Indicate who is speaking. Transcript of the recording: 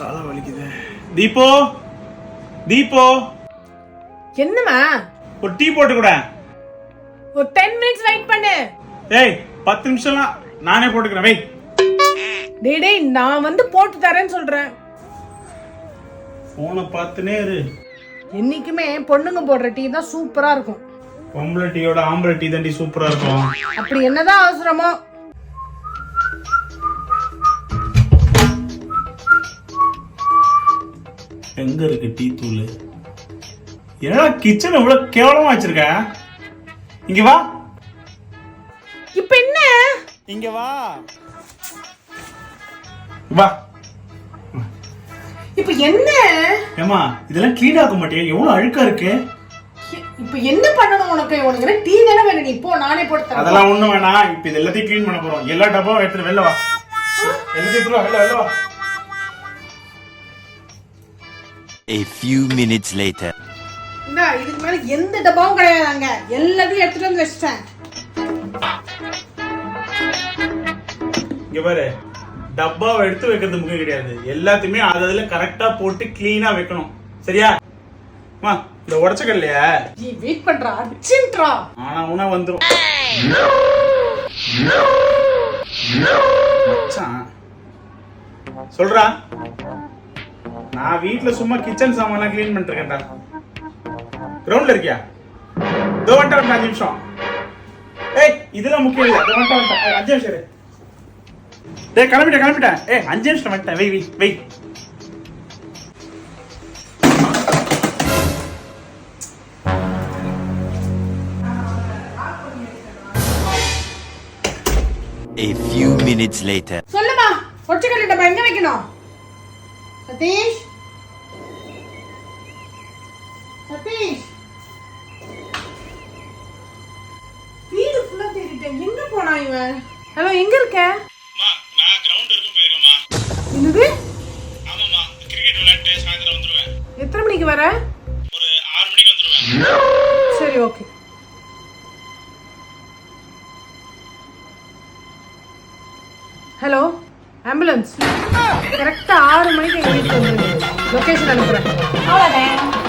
Speaker 1: தலை வலிக்குது. தீபோ தீபோ.
Speaker 2: என்னம்மா?
Speaker 1: ஒரு டீ போட்டு கூட.
Speaker 2: ஒரு டென் மினிட்ஸ் வெயிட் பண்ணு.
Speaker 1: ஏய் பத்து நிமிஷம்லாம் நானே போட்டுக்கிறேன் வை
Speaker 2: டேய் டேய் நான் வந்து போட்டு தரேன்னு சொல்றேன்.
Speaker 1: போனை பார்த்துனே இரு.
Speaker 2: என்னைக்குமே பொண்ணுங்க போடுற டீ தான் சூப்பரா இருக்கும்.
Speaker 1: பொம்பளை டீயோட ஆம்பளை டீ தாண்டி சூப்பரா இருக்கும்.
Speaker 2: அப்படி என்னதான் அவசரமோ
Speaker 1: எங்க இருக்கு டீ தூள்? என்னடா கிச்சன் இவ்வளவு கேவலமா வச்சிருக்க? இங்க வா.
Speaker 2: இப்ப என்ன?
Speaker 1: இங்க வா. வா.
Speaker 2: இப்ப என்ன?
Speaker 1: ஏமா இதெல்லாம் க்ளீன் ஆக மாட்டியா? எவ்வளவு அழுக்கா இருக்கு?
Speaker 2: இப்ப என்ன பண்ணணும் உனக்கு? உனக்கு டீ தானே வேணும். நீ போ நானே போட்டு தரேன்.
Speaker 1: அதெல்லாம் ஒண்ணும் வேணாம். இப்ப இது எல்லாத்தையும் க்ளீன் பண்ண போறோம். எல்லா டப்பாவும் எடுத்துட்டு வெளில வா. எல்லாத்தையும் எடுத்துட்டு வா. வெளில வெளில வா.
Speaker 3: A few minutes later.
Speaker 2: இந்தா இதுக்கு மேல எந்த டப்பாவும் கிடையாது அங்க. எல்லாத்தையும் எடுத்துட்டு வந்து வச்சிட்டேன்.
Speaker 1: இங்க பாரு டப்பாவை எடுத்து வைக்கிறது முக்கியம் கிடையாது. எல்லாத்தையுமே அது அதுல கரெக்டா போட்டு க்ளீனா வைக்கணும். சரியா? அம்மா இந்த உடச்சக்கல்லைய
Speaker 2: நீ வெயிட் பண்றா. அர்ஜென்ட்ரா
Speaker 1: ஆனா உணவு வந்துரும். மச்சான். சொல்றா. நான் வீட்ல சும்மா கிச்சன் சாமான்லாம் க்ளீன் பண்ணிட்டு இருக்கேன்டா கிரவுண்ட்ல இருக்கியா? இதோ வந்துட்டு அஞ்சு நிமிஷம். ஏய் இதெல்லாம் முக்கியம் இல்லை. இதோ வந்துட்டு வந்துட்டேன் அஞ்சு நிமிஷம். டேய் கிளம்பிட்டேன் கிளம்பிட்டேன். ஏய் அஞ்சு நிமிஷம் வந்துட்டேன். வெய் வெய் வெய்
Speaker 3: A few minutes later.
Speaker 2: சொல்லுமா ஒற்றைக்கல்லி டப்பா எங்க வைக்கணும்? சதீஷ் சதீஷ் வீடு ஃபுல்லா தேடிட்டேன் எங்க போனா இவன்? ஹலோ எங்க இருக்க?
Speaker 1: நான் கிரவுண்ட் வரைக்கும் போயிருக்கேம்மா
Speaker 2: என்னது?
Speaker 1: ஆமாம்மா கிரிக்கெட் விளையாட்டு சாயந்தரம் வந்துருவேன்.
Speaker 2: எத்தனை மணிக்கு வர?
Speaker 1: ஒரு ஆறு மணிக்கு வந்துருவேன்.
Speaker 2: சரி ஓகே. ஹலோ? ஆம்புலன்ஸ் கரெக்டாக ஆறு மணிக்கு எங்கள் வீட்டுக்கு வந்துருங்க லொக்கேஷன் அனுப்புகிறேன் அவ்வளோதான்